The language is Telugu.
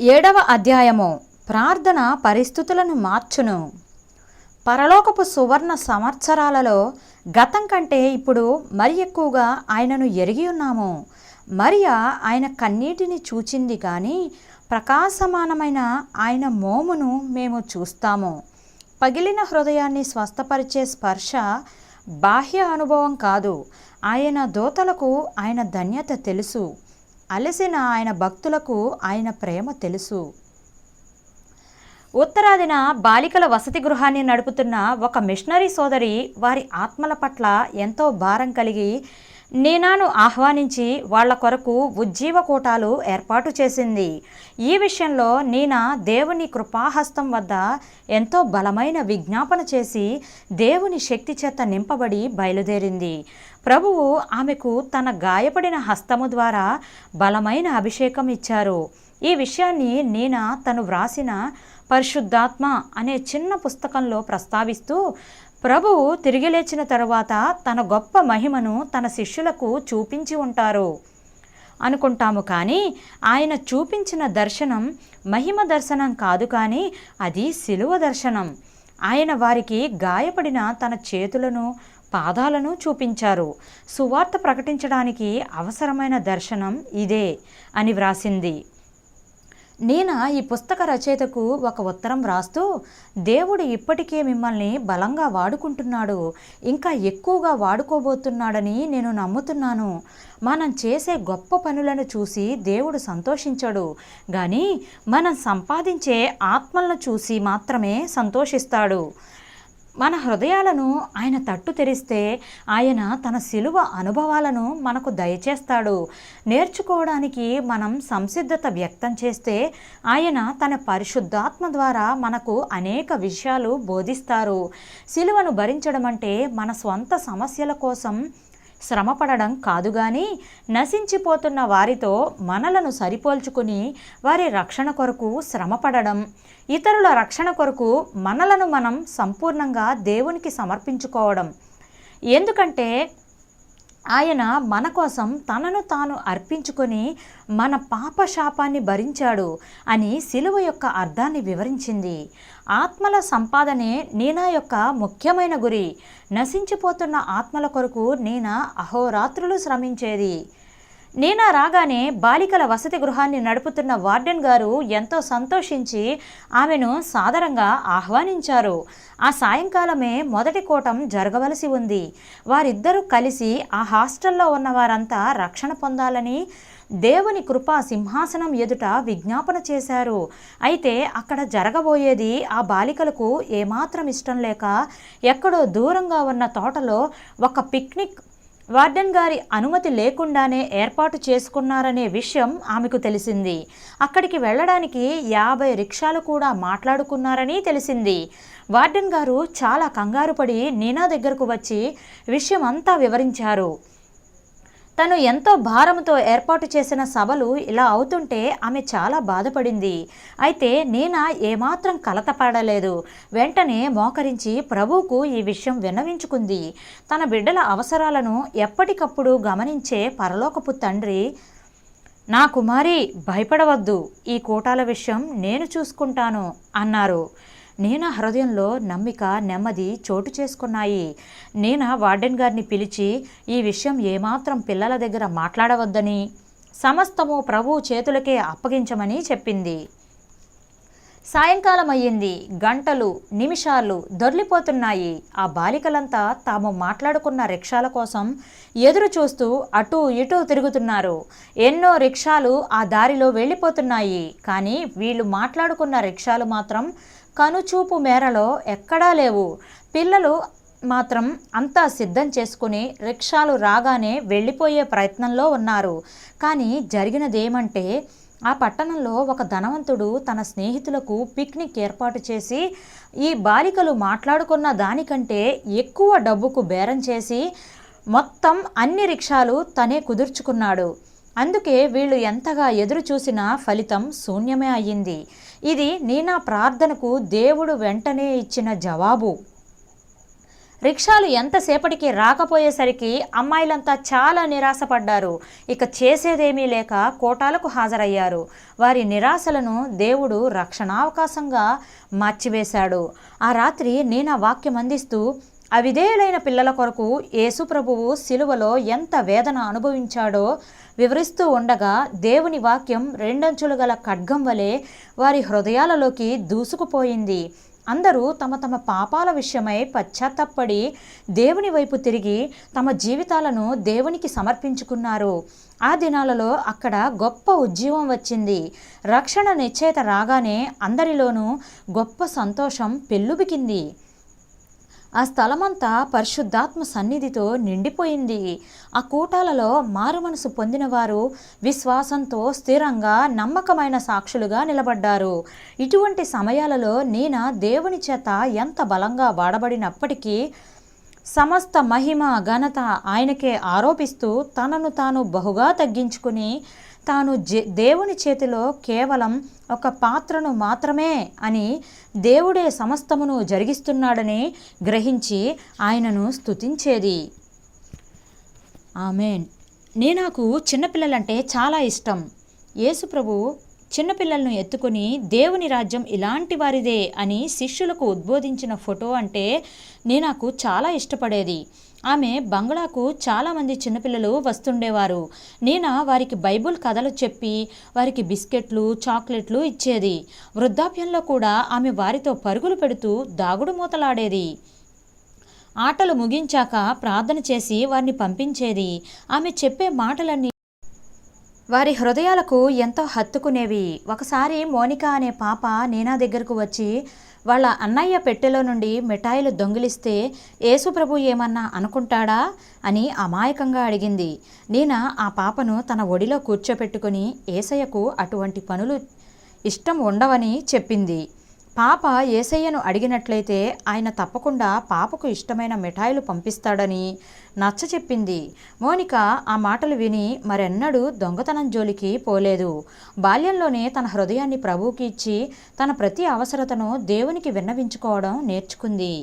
ఏడవ అధ్యాయము. ప్రార్థన పరిస్థితులను మార్చును. పరలోకపు సువర్ణ సంవత్సరాలలో గతం కంటే ఇప్పుడు మరి ఎక్కువగా ఆయనను ఎరిగి ఉన్నాము. మరియా ఆయన కన్నీటిని చూచింది కానీ ప్రకాశమానమైన ఆయన మోమును మేము చూస్తాము. పగిలిన హృదయాన్ని స్వస్థపరిచే స్పర్శ బాహ్య అనుభవం కాదు. ఆయన దోతలకు ఆయన ధన్యత తెలుసు. అలసిన ఆయన భక్తులకు ఆయన ప్రేమ తెలుసు. ఉత్తరాదిన బాలికల వసతి గృహాన్ని నడుపుతున్న ఒక మిషనరీ సోదరి వారి ఆత్మల పట్ల ఎంతో భారం కలిగి నీనాను ఆహ్వానించి వాళ్ళ కొరకు ఉజ్జీవ కూటాలు ఏర్పాటు చేసింది. ఈ విషయంలో నీనా దేవుని కృపాహస్తం వద్ద ఎంతో బలమైన విజ్ఞాపన చేసి దేవుని శక్తి చేత నింపబడి బయలుదేరింది. ప్రభువు ఆమెకు తన గాయపడిన హస్తము ద్వారా బలమైన అభిషేకం ఇచ్చారు. ఈ విషయాన్ని నీనా తను వ్రాసిన పరిశుద్ధాత్మ అనే చిన్న పుస్తకంలో ప్రస్తావిస్తూ ప్రభువు తిరిగి లేచిన తరువాత తన గొప్ప మహిమను తన శిష్యులకు చూపించి ఉంటారు. అనుకుంటాము కానీ ఆయన చూపించిన దర్శనం మహిమ దర్శనం కాదు కానీ అది సిలువ దర్శనం. ఆయన వారికి గాయపడిన తన చేతులను పాదాలను చూపించారు. సువార్త ప్రకటించడానికి అవసరమైన దర్శనం ఇదే అని వ్రాసింది. నేను ఈ పుస్తక రచయితకు ఒక ఉత్తరం వ్రాస్తూ దేవుడు ఇప్పటికే మిమ్మల్ని బలంగా వాడుకుంటున్నాడు ఇంకా ఎక్కువగా వాడుకోబోతున్నాడని నేను నమ్ముతున్నాను. మనం చేసే గొప్ప పనులను చూసి దేవుడు సంతోషించడు కానీ మనం సంపాదించే ఆత్మలను చూసి మాత్రమే సంతోషిస్తాడు. మన హృదయాలను ఆయన తట్టు తెరిస్తే ఆయన తన శిలువ అనుభవాలను మనకు దయచేస్తాడు. నేర్చుకోవడానికి మనం సంసిద్ధత వ్యక్తం చేస్తే ఆయన తన పరిశుద్ధాత్మ ద్వారా మనకు అనేక విషయాలు బోధిస్తారు. శిలువను భరించడం అంటే మన స్వంత సమస్యల కోసం శ్రమపడడం కాదు కానీ నశించిపోతున్న వారితో మనలను సరిపోల్చుకుని వారి రక్షణ కొరకు శ్రమపడడం. ఇతరుల రక్షణ కొరకు మనలను మనం సంపూర్ణంగా దేవునికి సమర్పించుకోవడం. ఎందుకంటే ఆయన మన కోసం తనను తాను అర్పించుకొని మన పాప శాపాన్ని భరించాడు అని శిలువ యొక్క అర్థాన్ని వివరించింది. ఆత్మల సంపాదనే నేనా యొక్క ముఖ్యమైన గురి. నశించిపోతున్న ఆత్మల కొరకు నేనా అహోరాత్రులు శ్రమించేది. నేను రాగానే బాలికల వసతి గృహాన్ని నడుపుతున్న వార్డెన్ గారు ఎంతో సంతోషించి ఆమెను సాదరంగా ఆహ్వానించారు. ఆ సాయంకాలమే మొదటి కూటం జరగవలసి ఉంది. వారిద్దరూ కలిసి ఆ హాస్టల్లో ఉన్న వారంతా రక్షణ పొందాలని దేవుని కృపా సింహాసనం ఎదుట విజ్ఞాపన చేశారు. అయితే అక్కడ జరగబోయేది ఆ బాలికలకు ఏమాత్రం ఇష్టం లేక ఎక్కడో దూరంగా ఉన్న తోటలో ఒక పిక్నిక్ వార్డెన్ గారి అనుమతి లేకుండానే ఏర్పాటు చేసుకున్నారనే విషయం ఆమెకు తెలిసింది. అక్కడికి వెళ్ళడానికి యాభై రిక్షాలు కూడా మాట్లాడుకున్నారని తెలిసింది. వార్డెన్ గారు చాలా కంగారుపడి నీనా దగ్గరకు వచ్చి విషయం అంతా వివరించారు. తను ఎంతో భారంతో ఏర్పాటు చేసిన సభలు ఇలా అవుతుంటే ఆమె చాలా బాధపడింది. అయితే నీనా ఏమాత్రం కలతపడలేదు వెంటనే మోకరించి ప్రభువుకు ఈ విషయం విన్నవించుకుంది. తన బిడ్డల అవసరాలను ఎప్పటికప్పుడు గమనించే పరలోకపు తండ్రి నా కుమారి భయపడవద్దు. ఈ కూటాల విషయం నేను చూసుకుంటాను అన్నారు. నేనా హృదయంలో నమ్మిక నెమ్మది చోటు చేసుకున్నాయి. నేనా వార్డెన్ గారిని పిలిచి ఈ విషయం ఏమాత్రం పిల్లల దగ్గర మాట్లాడవద్దని సమస్తము ప్రభు చేతులకే అప్పగించమని చెప్పింది. సాయంకాలం అయ్యింది. గంటలు నిమిషాలు దొర్లిపోతున్నాయి. ఆ బాలికలంతా తాము మాట్లాడుకున్న రిక్షాల కోసం ఎదురు చూస్తూ అటు ఇటు తిరుగుతున్నారు. ఎన్నో రిక్షాలు ఆ దారిలో వెళ్ళిపోతున్నాయి. కానీ వీళ్ళు మాట్లాడుకున్న రిక్షాలు మాత్రం కనుచూపు మేరలో ఎక్కడా లేవు. పిల్లలు మాత్రం అంతా సిద్ధం చేసుకుని రిక్షాలు రాగానే వెళ్ళిపోయే ప్రయత్నంలో ఉన్నారు. కానీ జరిగినదేమంటే ఆ పట్టణంలో ఒక ధనవంతుడు తన స్నేహితులకు పిక్నిక్ ఏర్పాటు చేసి ఈ బాలికలు మాట్లాడుకున్న దానికంటే ఎక్కువ డబ్బుకు బేరం చేసి మొత్తం అన్ని రిక్షాలు తనే కుదుర్చుకున్నాడు. అందుకే వీళ్ళు ఎంతగా ఎదురు చూసినా ఫలితం శూన్యమే అయ్యింది. ఇది నీనా ప్రార్థనకు దేవుడు వెంటనే ఇచ్చిన జవాబు. రిక్షాలు ఎంతసేపటికి రాకపోయేసరికి అమ్మాయిలంతా చాలా నిరాశపడ్డారు. ఇక చేసేదేమీ లేక కోటాలకు హాజరయ్యారు. వారి నిరాశలను దేవుడు రక్షణావకాశంగా మార్చివేశాడు. ఆ రాత్రి నేను వాక్యం అందిస్తూ అవిధేయులైన పిల్లల కొరకు యేసు ప్రభువు సిలువలో ఎంత వేదన అనుభవించాడో వివరిస్తూ ఉండగా దేవుని వాక్యం రెండంచులు గల ఖడ్గం వలె వారి హృదయాలలోకి దూసుకుపోయింది. అందరూ తమ తమ పాపాల విషయమై పశ్చాత్తపడి దేవుని వైపు తిరిగి తమ జీవితాలను దేవునికి సమర్పించుకున్నారు. ఆ దినాలలో అక్కడ గొప్ప ఉజ్జీవం వచ్చింది. రక్షణ నిశ్చేత రాగానే అందరిలోనూ గొప్ప సంతోషం పెల్లుబికింది ఆ స్థలమంతా పరిశుద్ధాత్మ సన్నిధితో నిండిపోయింది. ఆ కూటాలలో మారుమనసు పొందినవారు విశ్వాసంతో స్థిరంగా నమ్మకమైన సాక్షులుగా నిలబడ్డారు. ఇటువంటి సమయాలలో నేను దేవుని చేత ఎంత బలంగా వాడబడినప్పటికీ సమస్త మహిమ ఘనత ఆయనకే ఆరోపిస్తూ తనను తాను బహుగా తగ్గించుకుని తాను జే దేవుని చేతిలో కేవలం ఒక పాత్రను మాత్రమే అని దేవుడే సమస్తమును జరిగిస్తున్నాడని గ్రహించి ఆయనను స్తుతించేది. ఆమెన్. నే నాకు చిన్నపిల్లలంటే చాలా ఇష్టం. యేసుప్రభు చిన్నపిల్లలను ఎత్తుకొని దేవుని రాజ్యం ఇలాంటి వారిదే అని శిష్యులకు ఉద్బోధించిన ఫోటో అంటే నే నాకు చాలా ఇష్టపడేది. ఆమె బంగ్లాకు చాలామంది చిన్నపిల్లలు వస్తుండేవారు. నేను వారికి బైబుల్ కథలు చెప్పి వారికి బిస్కెట్లు చాక్లెట్లు ఇచ్చేది. వృద్ధాప్యంలో కూడా ఆమె వారితో పరుగులు పెడుతూ దాగుడు మూతలాడేది. ఆటలు ముగించాక ప్రార్థన చేసి వారిని పంపించేది. ఆమె చెప్పే మాటలన్నీ వారి హృదయాలకు ఎంతో హత్తుకునేవి. ఒకసారి మోనిక అనే పాప నేనా దగ్గరకు వచ్చి వాళ్ళ అన్నయ్య పెట్టెలో నుండి మిఠాయిలు దొంగిలిస్తే యేసుప్రభు ఏమన్నా అనుకుంటాడా అని అమాయకంగా అడిగింది. నీనా ఆ పాపను తన ఒడిలో కూర్చోపెట్టుకుని ఏసయ్యకు అటువంటి పనులు ఇష్టం ఉండవని చెప్పింది. పాప ఏసయ్యను అడిగినట్లయితే ఆయన తప్పకుండా పాపకు ఇష్టమైన మిఠాయిలు పంపిస్తాడని నచ్చ చెప్పింది. మోనిక ఆ మాటలు విని మరెన్నడూ దొంగతనం జోలికి పోలేదు. బాల్యంలోనే తన హృదయాన్ని ప్రభువుకి ఇచ్చి తన ప్రతి అవసరతను దేవునికి విన్నవించుకోవడం నేర్చుకుంది.